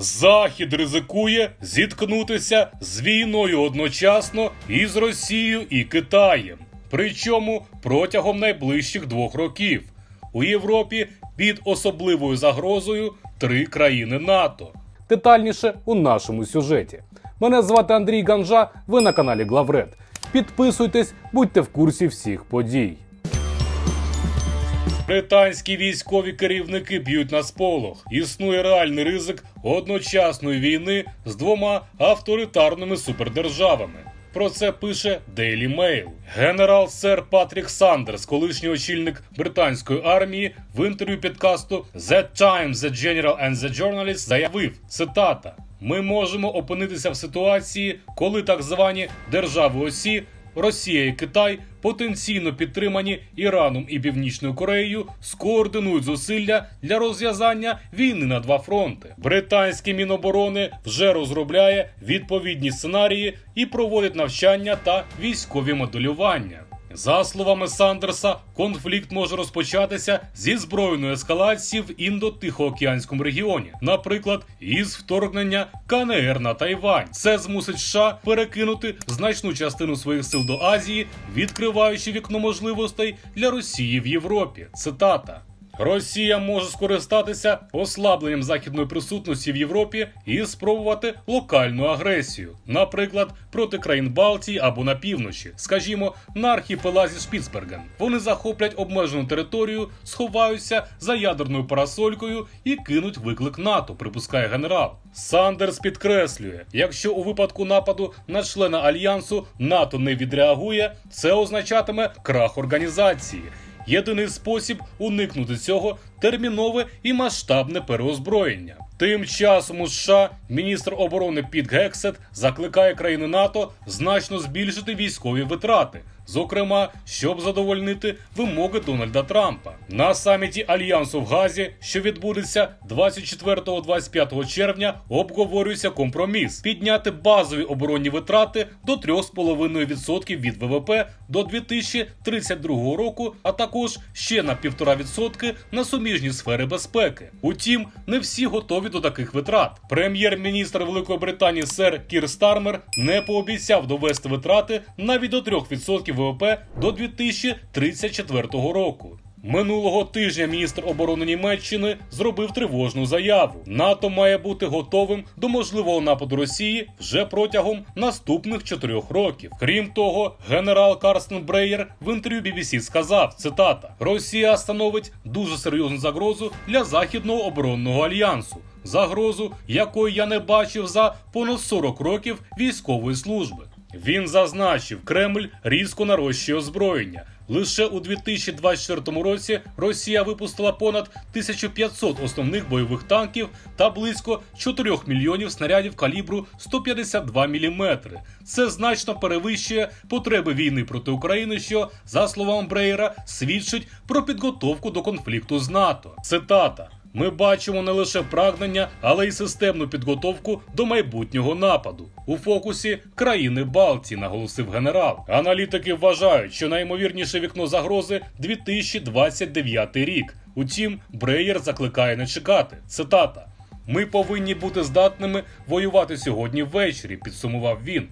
Захід ризикує зіткнутися з війною одночасно із Росією і Китаєм. Причому протягом найближчих двох років у Європі під особливою загрозою три країни НАТО. Детальніше у нашому сюжеті. Мене звати Андрій Ганжа. Ви на каналі Главред. Підписуйтесь, будьте в курсі всіх подій. Британські військові керівники б'ють на сполох. Існує реальний ризик одночасної війни з двома авторитарними супердержавами. Про це пише Daily Mail. Генерал сер Патрік Сандерс, колишній очільник британської армії, в інтерв'ю підкасту The Times, The General and The Journalist заявив цитата: Ми можемо опинитися в ситуації, коли так звані держави осі Росія і Китай, потенційно підтримані Іраном і Північною Кореєю, скоординують зусилля для розв'язання війни на два фронти. Британське міноборони вже розробляє відповідні сценарії і проводить навчання та військові моделювання. За словами Сандерса, конфлікт може розпочатися зі збройної ескалації в індо-тихоокеанському регіоні, наприклад, із вторгнення КНР на Тайвань. Це змусить США перекинути значну частину своїх сил до Азії, відкриваючи вікно можливостей для Росії в Європі. Цитата. Росія може скористатися ослабленням західної присутності в Європі і спробувати локальну агресію, наприклад, проти країн Балтії або на півночі, скажімо, на архіпелазі Шпіцберген. Вони захоплять обмежену територію, сховаються за ядерною парасолькою і кинуть виклик НАТО, припускає генерал. Сандерс підкреслює, якщо у випадку нападу на члена альянсу НАТО не відреагує, це означатиме крах організації. Єдиний спосіб уникнути цього термінове і масштабне переозброєння. Тим часом у США міністр оборони Піт Гексет закликає країни НАТО значно збільшити військові витрати, зокрема, щоб задовольнити вимоги Дональда Трампа. На саміті альянсу в Газі, що відбудеться 24-25 червня, обговорюється компроміс підняти базові оборонні витрати до 3,5% від ВВП до 2032 року, а також ще на 1,5% на суміжні сфери безпеки. Утім, не всі готові до таких витрат. Прем'єр-міністр Великої Британії сер Кір Стармер не пообіцяв довести витрати навіть до 3% ВВП до 2034 року. Минулого тижня міністр оборони Німеччини зробив тривожну заяву. НАТО має бути готовим до можливого нападу Росії вже протягом наступних чотирьох років. Крім того, генерал Карстен Бреєр в інтерв'ю BBC сказав: цитата: Росія становить дуже серйозну загрозу для західного оборонного альянсу. Загрозу, якої я не бачив за понад 40 років військової служби. Він зазначив, Кремль різко нарощує озброєння. Лише у 2024 році Росія випустила понад 1500 основних бойових танків та близько 4 мільйонів снарядів калібру 152 мм. Це значно перевищує потреби війни проти України, що, за словами Брейера, свідчить про підготовку до конфлікту з НАТО. Цитата. Ми бачимо не лише прагнення, але й системну підготовку до майбутнього нападу. У фокусі країни Балтії, наголосив генерал. Аналітики вважають, що найімовірніше вікно загрози 2029 рік. Утім, Бреєр закликає не чекати. Цитата. Ми повинні бути здатними воювати сьогодні ввечері, підсумував він.